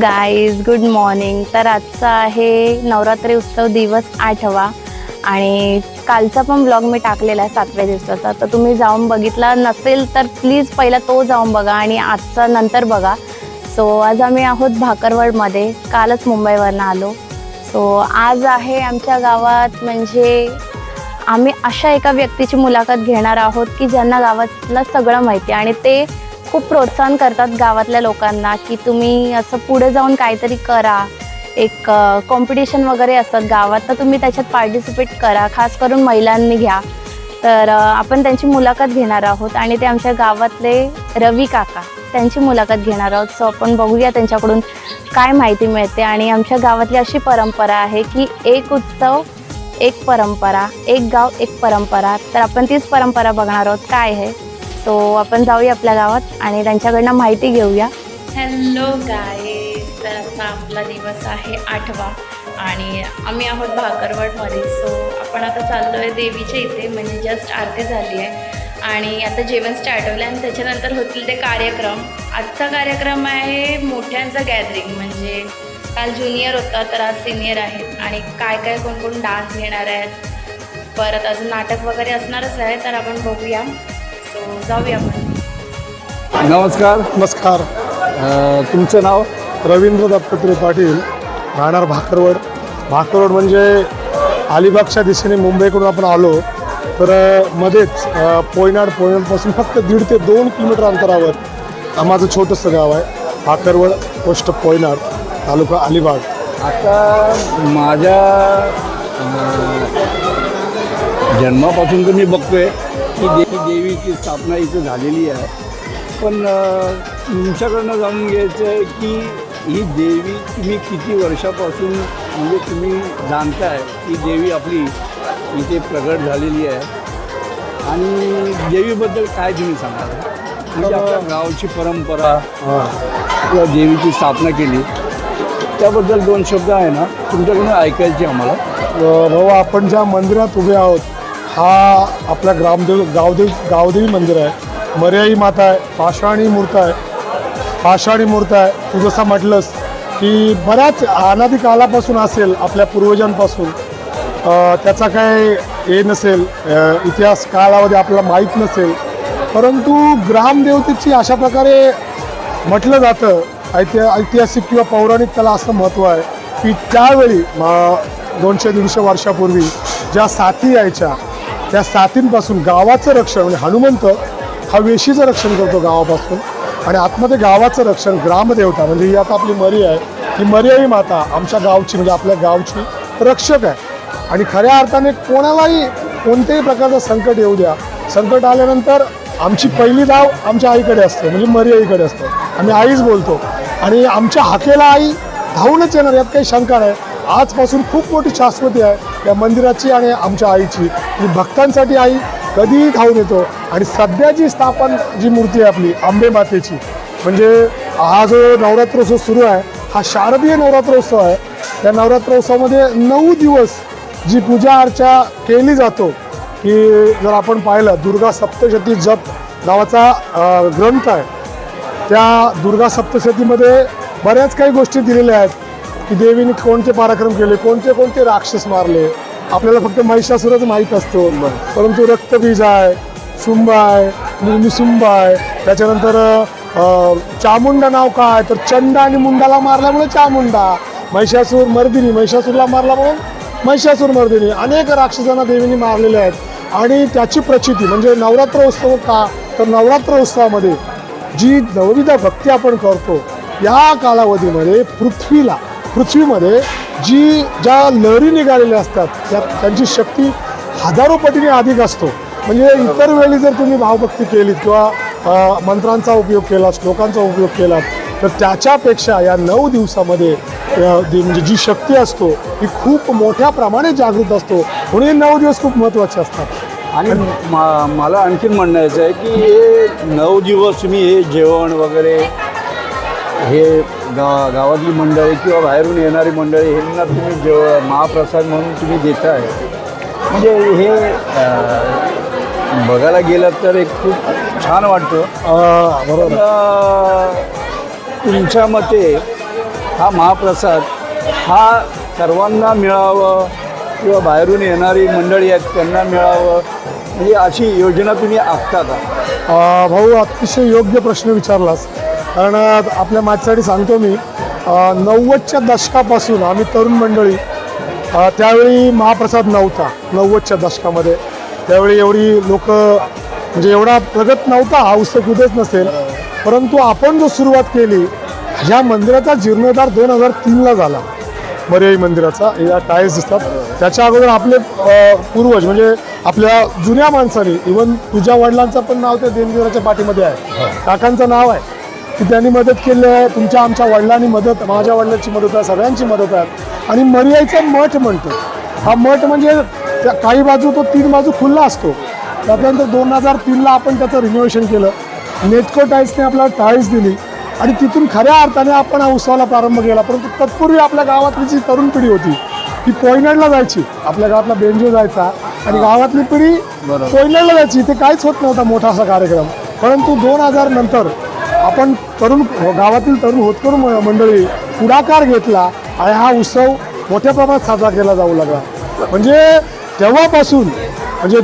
Guys good morning तर आजचा आहे नवरात्री उत्सव दिवस आठवा. आणि कालचा पण ब्लॉग मी टाकलेला आहे सातव्या दिवसाचा. तर तुम्ही जाऊन बघितला नसेल तर प्लीज पहिला तो जाऊन बघा आणि आजचा नंतर बघा. सो आज आम्ही आहोत भाकरवडमध्ये. कालच मुंबईवरनं आलो. सो आज आहे आमच्या गावात म्हणजे आम्ही अशा एका व्यक्तीची मुलाखत घेणार आहोत की ज्यांना गावातलं सगळं माहिती आहे. आणि ते खूप प्रोत्साहन करतात गावातल्या लोकांना की तुम्ही असं पुढे जाऊन काहीतरी करा. एक कॉम्पिटिशन वगैरे असतात गावात तर तुम्ही त्याच्यात पार्टिसिपेट करा. खास करून महिलांनी घ्या. तर आपण त्यांची मुलाखत घेणार आहोत आणि ते आमच्या गावातले रवी काका त्यांची मुलाखत घेणार आहोत. सो आपण बघूया त्यांच्याकडून काय माहिती मिळते आणि आमच्या गावातली अशी परंपरा आहे की एक उत्सव एक परंपरा एक गाव एक परंपरा. तर आपण तीच परंपरा बघणार आहोत. काय आहे? सो आपण जाऊया आपल्या गावात आणि त्यांच्याकडनं माहिती घेऊया. हॅलो गाय तर आता आपला दिवस आहे आठवा आणि आम्ही आहोत भाकरवडमध्ये. सो आपण आता चाललो आहे देवीच्या इथे म्हणजे जस्ट आरती झाली आहे. आणि आता जेवण स्टार्ट होईल आणि त्याच्यानंतर होतील ते कार्यक्रम. आजचा कार्यक्रम आहे मोठ्यांचा गॅदरिंग म्हणजे काल ज्युनियर होता तर आज सिनियर आहेत आणि काय काय कोण कोण डान्स घेणार आहेत? परत अजून नाटक वगैरे असणारच आहे तर आपण बघूया. सो जाऊया आपण. नमस्कार. नमस्कार. तुमचं नाव? रवींद्र दत्तात्रय पाटील राहणार भाकरवड. भाकरवड म्हणजे अलिबागच्या दिशेने मुंबईकडून आपण आलो तर मध्येच पोयनाड पोयनाडपासून फक्त दीड ते दोन किलोमीटर अंतरावर माझं छोटंसं गाव आहे भाकरवड पोस्ट पोयनाड तालुका अलिबाग. आता माझ्या जन्मापासून तर मी बघतोय की दे देवीची स्थापना इथं झालेली आहे. पण तुमच्याकडनं जाणून घ्यायचं आहे की ही देवी तुम्ही किती वर्षापासून म्हणजे तुम्ही जाणताय की देवी आपली इथे प्रगट झालेली आहे. आणि देवीबद्दल काय तुम्ही सांगाल? म्हणजे आपल्या गावची परंपरा हां. किंवा देवीची स्थापना केली त्याबद्दल दोन शब्द आहे ना? तुमच्याकडून ऐकायचे आम्हाला. भाऊ आपण ज्या मंदिरात उभे आहोत हा आपल्या ग्रामदेव गावदेव गावदेवी मंदिर आहे. मर्याई माता आहे पाषाणी मूर्त आहे. पाषाणी मूर्त आहे. तू जसं म्हटलंस की बऱ्याच अनादी कालापासून असेल आपल्या पूर्वजांपासून. त्याचा काय हे नसेल. इतिहास काळामध्ये आपल्याला माहीत नसेल. परंतु ग्रामदेवतेची अशा प्रकारे म्हटलं जातं ऐतिहा ऐतिहासिक किंवा पौराणिक त्याला असं महत्त्व आहे की त्यावेळी दोनशे दीडशे वर्षापूर्वी ज्या साथी यायच्या त्या साथींपासून गावाचं रक्षण म्हणजे हनुमंत हा वेशीचं रक्षण करतो गावापासून. आणि आतमध्ये गावाचं रक्षण ग्रामदेवता म्हणजे ही आता आपली मरी आहे. ही मर्याई माता आमच्या गावची म्हणजे आपल्या गावची रक्षक आहे. आणि खऱ्या अर्थाने कोणालाही कोणत्याही प्रकारचं संकट येऊ द्या. संकट आल्यानंतर आमची पहिली धाव आमच्या आईकडे असते म्हणजे मर्याईकडे असते. आम्ही आईच बोलतो. आणि आमच्या हाकेला आई धावूनच येणार यात काही शंका नाही. आजपासून खूप मोठी शाश्वती आहे. या मंदिराची आणि आमच्या आईची. ही भक्तांसाठी आई कधीही धावून येतो. आणि सध्या जी स्थापन जी मूर्ती आहे आपली आंबे मातेची म्हणजे हा जो नवरात्रोत्सव सुरू आहे हा शारदीय नवरात्रोत्सव आहे. त्या नवरात्रोत्सवामध्ये नऊ दिवस जी पूजा अर्चा केली जातो की जर आपण पाहिलं दुर्गा सप्तशती जप नावाचा ग्रंथ आहे. त्या दुर्गा सप्तशतीमध्ये बऱ्याच काही गोष्टी दिलेल्या आहेत. की देवीने कोणते पराक्रम केले कोणते कोणते राक्षस मारले? आपल्याला फक्त महिषासुरच माहीत असतो. परंतु रक्तबीज आहे शुंभ आहे नि- आहे. त्याच्यानंतर चामुंडा नाव काय तर चंडा आणि मुंडाला मारल्यामुळे चामुंडा. महिषासूर मर्दिनी महिषासूरला मारला म्हणून महिषासूर मर्दिनी. अनेक राक्षसांना देवीने मारलेले आहेत. आणि त्याची प्रचिती म्हणजे नवरात्र उत्सव का? तर नवरात्र उत्सवामध्ये जी नवविधा भक्ती आपण करतो या कालावधीमध्ये पृथ्वीला पृथ्वीमध्ये जी ज्या लहरी निघालेल्या असतात त्या त्यांची शक्ती हजारो पटीने अधिक असतो. म्हणजे इतर वेळी जर तुम्ही भावभक्ती केलीत किंवा मंत्रांचा उपयोग केला श्लोकांचा उपयोग केला तर त्याच्यापेक्षा या नऊ दिवसामध्ये म्हणजे जी शक्ती असतो ही खूप मोठ्या प्रमाणे जागृत असतो. म्हणून हे नऊ दिवस खूप महत्त्वाचे असतात. आणि मला आणखीन म्हणायचं आहे की हे नऊ दिवस तुम्ही हे जेवण वगैरे हे गा गावातली मंडळी किंवा बाहेरून येणारी मंडळी ह्यांना तुम्ही जेव महाप्रसाद म्हणून तुम्ही देताय. म्हणजे हे बघायला गेलं तर एक खूप छान वाटतं. बरोबर. तुमच्या मते हा महाप्रसाद हा सर्वांना मिळावं किंवा बाहेरून येणारी मंडळी आहेत त्यांना मिळावं म्हणजे अशी योजना तुम्ही आखता का? भाऊ अतिशय योग्य प्रश्न विचारलास. कारण आपल्या माझ्यासाठी सांगतो मी नव्वदच्या दशकापासून आम्ही तरुण मंडळी त्यावेळी महाप्रसाद नव्हता नव्वदच्या दशकामध्ये. त्यावेळी एवढी लोक म्हणजे एवढा प्रगत नव्हता हा उत्सव कुठेच नसेल. परंतु आपण जो सुरुवात केली ह्या मंदिराचा जीर्णोद्धार दोन हजार तीनला झाला. मर्याई मंदिराचा या टायर्स दिसतात. त्याच्या अगोदर आपले पूर्वज म्हणजे आपल्या जुन्या माणसांनी इवन तुझ्या वडिलांचं पण नाव त्या देवगिराच्या पाठीमध्ये आहे. काकांचं नाव आहे. की त्यांनी मदत केली आहे. तुमच्या आमच्या वडिलांनी मदत माझ्या वडिलांची मदत आहे सगळ्यांची मदत आहे. आणि मर्याईचा मठ म्हणतो. हा मठ म्हणजे त्या काही बाजू तो तीन बाजू खुल्ला असतो. त्याच्यानंतर दोन हजार तीनला आपण त्याचं रिनोव्हेशन केलं. नेटको टाईल्सने आपल्याला टाईल्स दिली. आणि तिथून खऱ्या अर्थाने आपण हा उत्सवाला प्रारंभ केला. परंतु तत्पूर्वी आपल्या गावातली जी तरुण पिढी होती ती कोयनाडला जायची. आपल्या गावातला बेंजो जायचा. आणि गावातली पिढी कोयनाडला जायची. ते काहीच होत नव्हता मोठा असा कार्यक्रम. परंतु दोन हजार नंतर आपण तरुण गावातील तरुण होतकरू म- मंडळी पुढाकार घेतला आणि हा उत्सव मोठ्या प्रमाणात साजरा केला जाऊ लागला. म्हणजे तेव्हापासून म्हणजे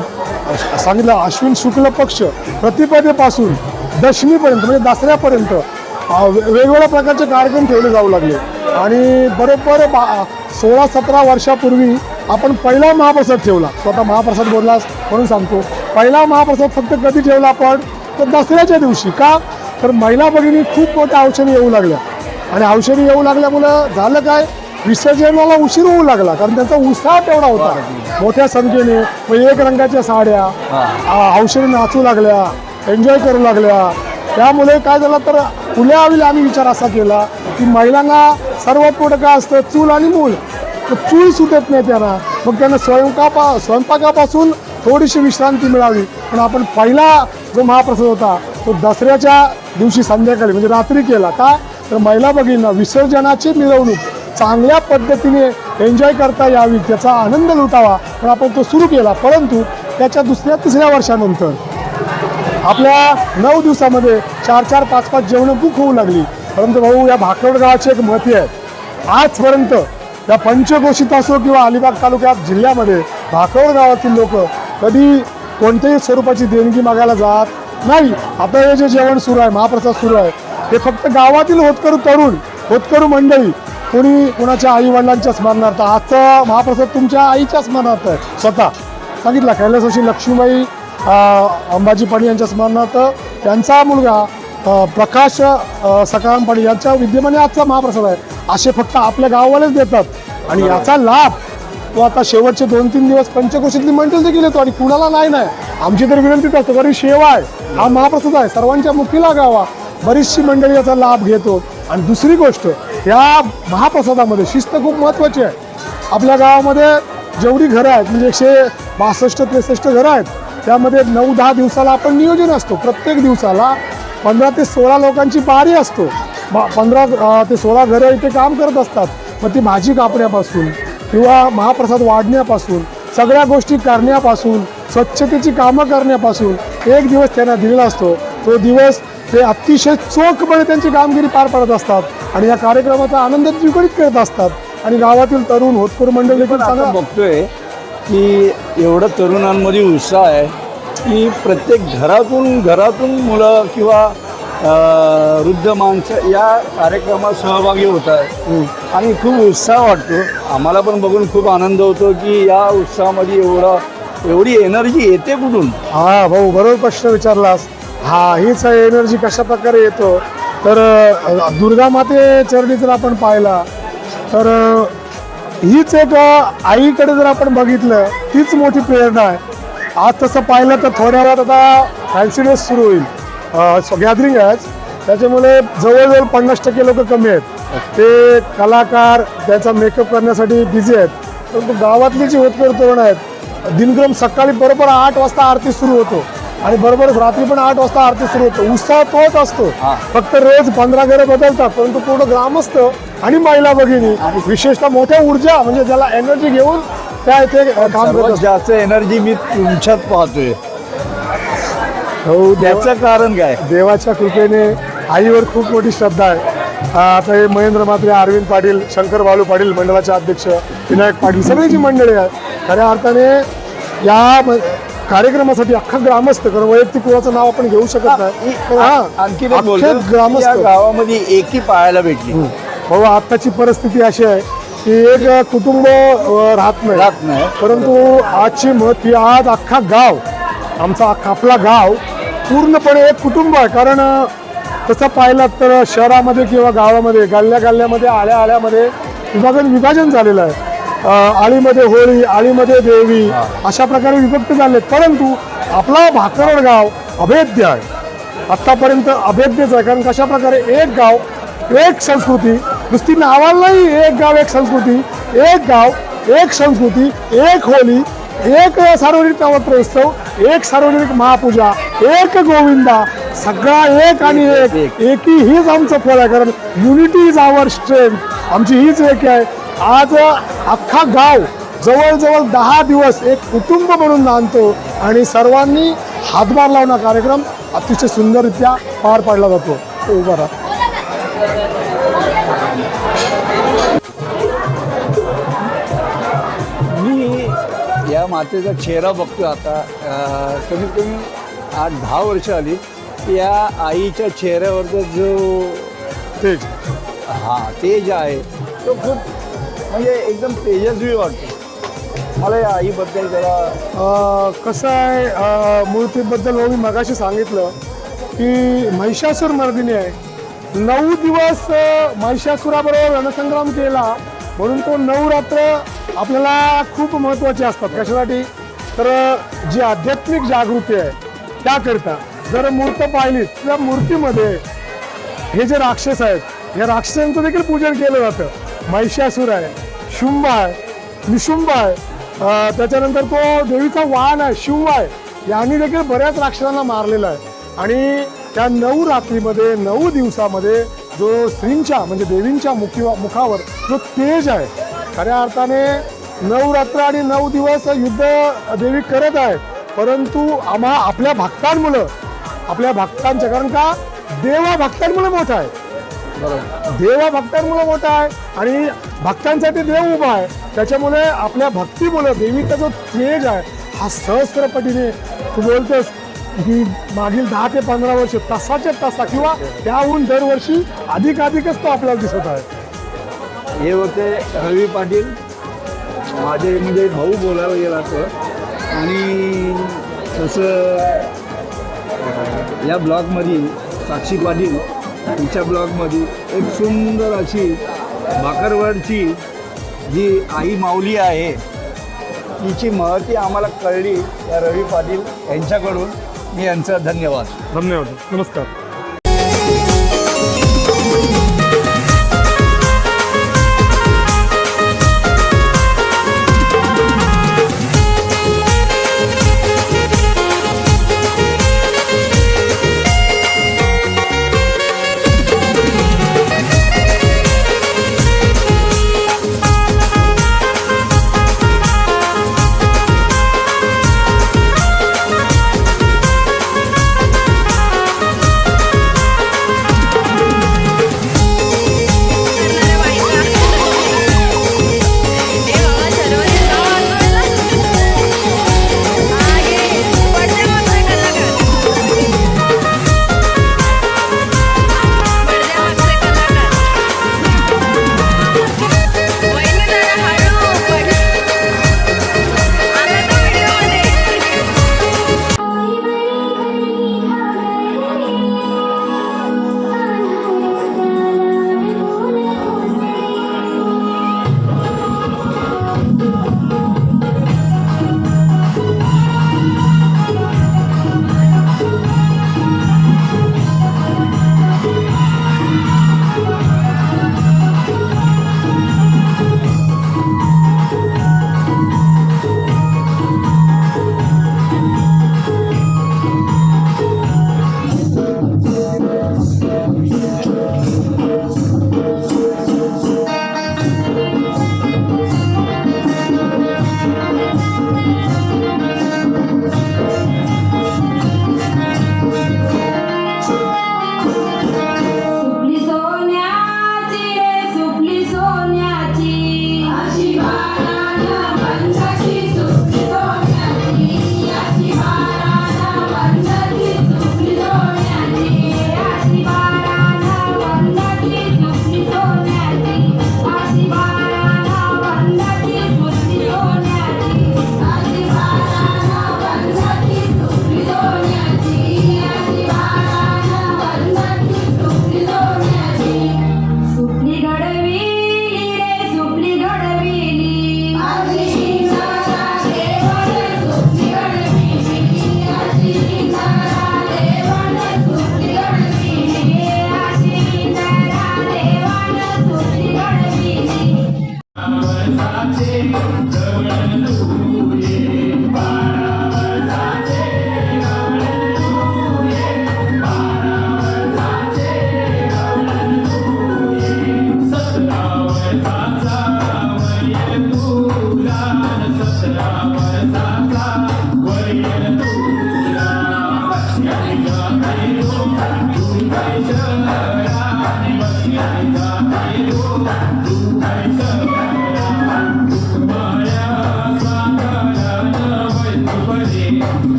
सांगितलं अश्विन शुक्ल पक्ष प्रतिपदेपासून दशमीपर्यंत म्हणजे दसऱ्यापर्यंत वेगवेगळ्या प्रकारचे कार्यक्रम ठेवले जाऊ लागले. आणि बरोबर बा सोळा सतरा वर्षापूर्वी आपण पहिला महाप्रसाद ठेवला. स्वतः महाप्रसाद बोललास म्हणून सांगतो. पहिला महाप्रसाद फक्त कधी ठेवला आपण? तर दसऱ्याच्या दिवशी. का? तर महिला भगिनी खूप मोठ्या औषधी येऊ लागल्या. आणि औषधी येऊ लागल्यामुळं झालं काय? विसर्जनाला उशीर होऊ लागला कारण त्यांचा उत्साह तेवढा होता. मोठ्या संख्येने मग एक रंगाच्या साड्या औषधी नाचू लागल्या एन्जॉय करू लागल्या. त्यामुळे काय झालं तर आवीला आम्ही विचार असा केला की महिलांना सर्वात मोठं काय असतं? चूल आणि मूल. तर चूल सुटत नाही त्यांना. मग त्यांना स्वयंपाका स्वयंपाकापासून थोडीशी विश्रांती मिळावी. पण आपण पहिला जो महाप्रसाद होता तो दसऱ्याच्या दिवशी संध्याकाळी म्हणजे रात्री केला. का? तर महिला भगिनींना विसर्जनाची मिरवणूक चांगल्या पद्धतीने एन्जॉय करता यावी त्याचा आनंद लुटावा पण आपण तो सुरू केला. परंतु त्याच्या दुसऱ्या तिसऱ्या वर्षानंतर आपल्या नऊ दिवसामध्ये चार चार पाच पाच जेवणं बुक होऊ लागली. परंतु भाऊ या भाकरवड गावाचे एक मती आहे. आजपर्यंत या पंचघोषित असो किंवा अलिबाग तालुक्यात जिल्ह्यामध्ये भाकरवड गावातील लोक कधी कोणत्याही स्वरूपाची देणगी मागायला जात नाही. आता हे जे जेवण सुरू आहे महाप्रसाद सुरू आहे हे फक्त गावातील होतकरू तरुण होतकरू मंडळी कोणी कोणाच्या आई वडिलांच्या स्मरणार्थ आजचा महाप्रसाद तुमच्या आईच्या स्मरणार्थ आहे. स्वतः. सांगितलं कैलासवासी लक्ष्मीबाई अंबाजी पाणी यांच्या स्मरणार्थ त्यांचा मुलगा प्रकाश सकाराम पाणी यांच्या विद्यमाने आजचा महाप्रसाद आहे. असे फक्त आपल्या गावालाच देतात. आणि याचा लाभ तो आता शेवटचे दोन तीन दिवस पंचकोशीतली मंडळ देखील येतो आणि कुणाला नाही नाही. आमची तर विनंतीच असतो कारण सेवा आहे. हा महाप्रसाद आहे. सर्वांच्या मुखी लागावा बरीचशी मंडळी याचा लाभ घेतो. आणि दुसरी गोष्ट या महाप्रसादामध्ये शिस्त खूप महत्त्वाची आहे. आपल्या गावामध्ये जेवढी घरं आहेत म्हणजे एकशे बासष्ट त्रेसष्ट घरं आहेत त्यामध्ये नऊ दहा दिवसाला आपण नियोजन असतो. प्रत्येक दिवसाला पंधरा ते सोळा लोकांची बारी असतो. पंधरा ते सोळा घरं इथे काम करत असतात. मग ती भाजी कापण्यापासून किंवा महाप्रसाद वाढण्यापासून सगळ्या गोष्टी करण्यापासून स्वच्छतेची कामं करण्यापासून एक दिवस त्यांना दिलेला असतो. तो दिवस ते अतिशय चोखपणे त्यांची कामगिरी पार पाडत असतात आणि या कार्यक्रमाचा आनंद द्विगुणित करत असतात. आणि गावातील तरुण होतकरू मंडळ देखील आता चांगला बघतोय की एवढं तरुणांमध्ये उत्साह आहे की प्रत्येक घरातून घरातून मुलं किंवा वृद्ध माणसं या कार्यक्रमात सहभागी होत आहेत. आणि खूप उत्साह वाटतो. आम्हाला पण बघून खूप आनंद होतो की या उत्साहामध्ये एवढा एवढी एनर्जी येते कुठून? हा भाऊ बरोबर प्रश्न विचारलास हा हीच एनर्जी कशा प्रकारे येतो? तर दुर्गा माते चरणी जर आपण पाहिला तर हीच एक आईकडे जर आपण बघितलं तीच मोठी प्रेरणा आहे. आज तसं पाहिलं तर थोड्या वेळात आता फॅन्सी ड्रेस सुरू होईल. गॅदरिंग आहे त्याच्यामुळे जवळजवळ पन्नास टक्के लोक कमी आहेत. ते कलाकार त्याचा मेकअप करण्यासाठी बिझी आहेत. परंतु गावातली जी होतकर तरुण आहेत दिनक्रम सकाळी बरोबर आठ वाजता आरती सुरू होतो. आणि बरोबर रात्री पण आठ वाजता आरती सुरू होतो. उत्साह तोच असतो. फक्त रोज पंधरा घरं बदलतात परंतु पूर्ण ग्रामस्थ आणि महिला भगिनी विशेषतः मोठ्या ऊर्जा म्हणजे ज्याला एनर्जी घेऊन त्या इथे काम करत सर्वात असतात जास्त एनर्जी मी तुमच्यात पाहतोय. हो त्याचं कारण काय? देवाच्या कृपेने आईवर खूप मोठी श्रद्धा आहे. आता हे महेंद्र म्हात्रे अरविंद पाटील शंकर बालू पाटील मंडळाचे अध्यक्ष विनायक पाटील सगळी जी मंडळी आहेत खऱ्या अर्थाने या कार्यक्रमासाठी अख्खा ग्रामस्थ कारण वैयक्तिक कुणाचं नाव आपण घेऊ शकत नाही. हा आणखी ग्रामस्थ. गावामध्ये एकी पाहायला भेटली. भाऊ आत्ताची परिस्थिती अशी आहे की एक कुटुंब राहत नाही. राहत नाही. परंतु आजची मत की आज अख्खा गाव आमचा आपला गाव पूर्णपणे एक कुटुंब आहे. कारण तसं पाहिलं तर शहरामध्ये किंवा गावामध्ये गल्ल्या गल्ल्यामध्ये आल्या आल्यामध्ये विभाजन विभाजन झालेलं आहे. आळीमध्ये होळी आळीमध्ये देवी अशा प्रकारे विभक्त झाले परंतु आपला भाकरवड गाव अभेद्य आहे. आत्तापर्यंत अभेद्यच आहे. कारण कशा प्रकारे एक गाव एक संस्कृती नुसती नावाला नाही एक गाव एक संस्कृती एक गाव एक संस्कृती एक होली एक सार्वजनिक नवरात्र उत्सव एक सार्वजनिक महापूजा एक गोविंदा सगळा एक आणि एक. एकी हीच आमचं फळ आहे कारण युनिटी इज आवर स्ट्रेंथ आमची हीच एक आहे. आज अख्खा गाव जवळजवळ दहा दिवस एक कुटुंब म्हणून नांदतो आणि सर्वांनी हातभार लावणं कार्यक्रम अतिशय सुंदररित्या पार पाडला जातो. तो उभा राहा. मातेचा चेहरा बघतो आता. कमीत कमी आठ दहा वर्ष आली. या आईच्या चेहऱ्यावरचा जो तेच हा तेज आहे तो खूप म्हणजे एकदम तेजस्वी वाटतो. मला या आईबद्दल जरा कसं आहे मूर्तीबद्दल मी मगाशी सांगितलं की महिषासूर मर्दिनी आहे. नऊ दिवस महिषासुराबरोबर रणसंग्राम केला. म्हणून तो नऊ रात्र आपल्याला खूप महत्त्वाची असतात. कशासाठी? तर जी आध्यात्मिक जागृती आहे त्याकरिता जर मूर्त पाहिली त्या मूर्तीमध्ये हे जे राक्षस आहेत या राक्षसांचं देखील पूजन केलं जातं. महिषासूर आहे शुंभ आहे निशुंभ आहे. त्याच्यानंतर तो देवीचा वाहन आहे शिव आहे. यांनी देखील बऱ्याच राक्षसांना मारलेला आहे. आणि त्या नऊ रात्रीमध्ये नऊ दिवसामध्ये जो स्त्रींच्या म्हणजे देवींच्या मुखी मुखावर जो तेज आहे खऱ्या अर्थाने नऊ रात्र आणि नऊ दिवस युद्ध देवी करत आहे. परंतु आम्हा आपल्या भक्तांमुळं आपल्या भक्तांच्या कारण का देवा भक्तांमुळे मोठा आहे. बरोबर. देवा भक्तांमुळे मोठा आहे आणि भक्तांसाठी देव उभा आहे. त्याच्यामुळे आपल्या भक्तीमुळे देवीचा जो तेज आहे हा सहस्रपटीने तू बोलतोस ही मागील दहा ते पंधरा वर्ष तासाच्या तासा किंवा त्याहून दरवर्षी अधिक अधिकच तो आपल्याला दिसत आहे. हे होते रवी पाटील. माझे म्हणजे भाऊ बोलायला गेला तर. आणि तसं या ब्लॉगमध्ये साक्षी पाटील तिच्या ब्लॉगमध्ये एक सुंदर अशी भाकरवडची जी आई माऊली आहे तिची महती आम्हाला कळली या रवी पाटील यांच्याकडून. मी यांचा धन्यवाद. धन्यवाद. नमस्कार.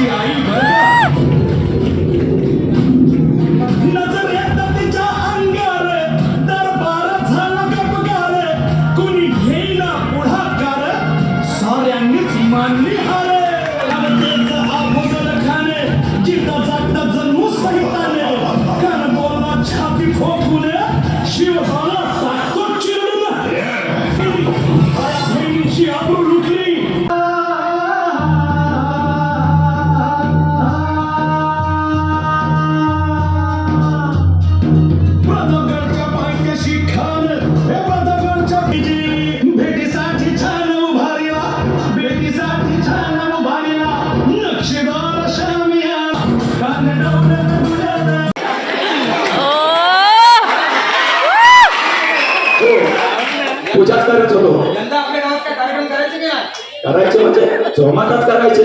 G.I. जोमातच करायचे.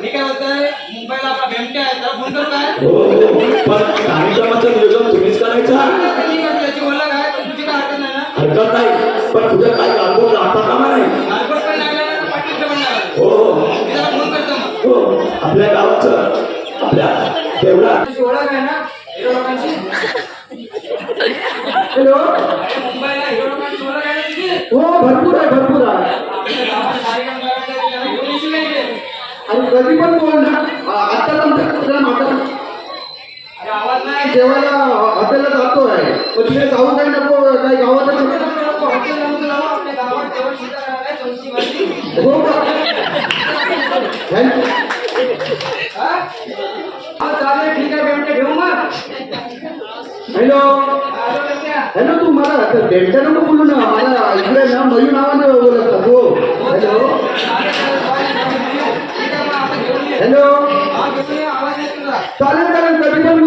मी काय मुंबईला आपला भेमट्या आहे त्याला फोन करू काय हो हो. पण कार्यक्रमाचं नियोजन तुम्हीच करायचं. मी करतो याची बोलला काय? पण तुझी काय हरकत नाही ना? हरकत नाही. पण तुझ्या काय कारभार राहता कामा नाही? नागपूर पण लागला ना पाटील पण लागला हो हो. मी त्याला फोन करतो मग. हो आपल्या गावाचं आपल्या देवळा तुझी ओळख आहे ना? हिरो लोकांची? हॅलो मुंबईला हिरो लोकांची ओळख आहे ना तुझी हो भरपूर आहे भरपूर. कधी पण बोल ना आता अरे आवाज नाही. जेवायला हॉटेलला जातोय. पण तिथे जाऊ काही नको काही गावात आहे, भाजी. हो का? हा? हा, चालेल ठीक आहे भेमट्या घेऊ मग. हॅलो. हॅलो तू मला डेल्टा नको बोलू ना. मला इकडे ना मयू नावाने बोलत हो. हॅलो ठीक आहे मग आपण घेऊन ये. हॅलो हा, घेऊन ये, आवाज येत तुझा. चालेल चालेल कधी पण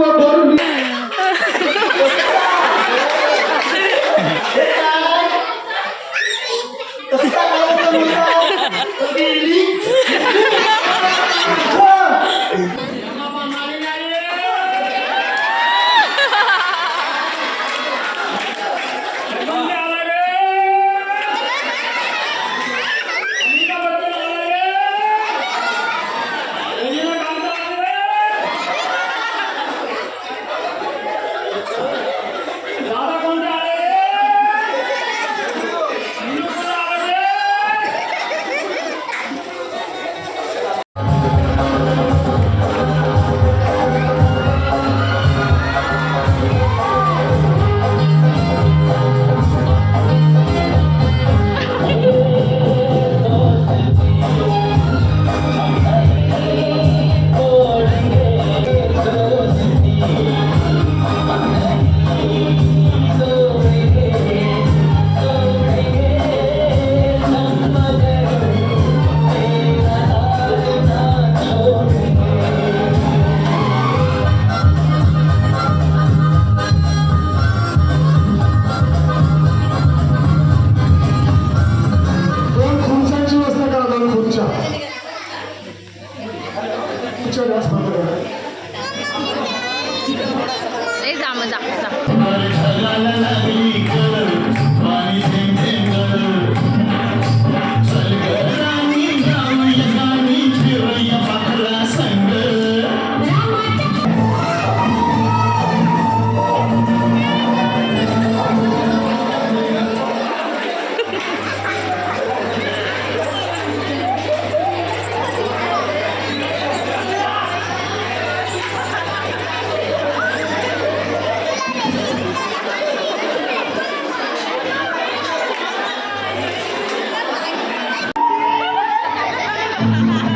खुर्च्या जास्त बरोबर जा Ha ha ha!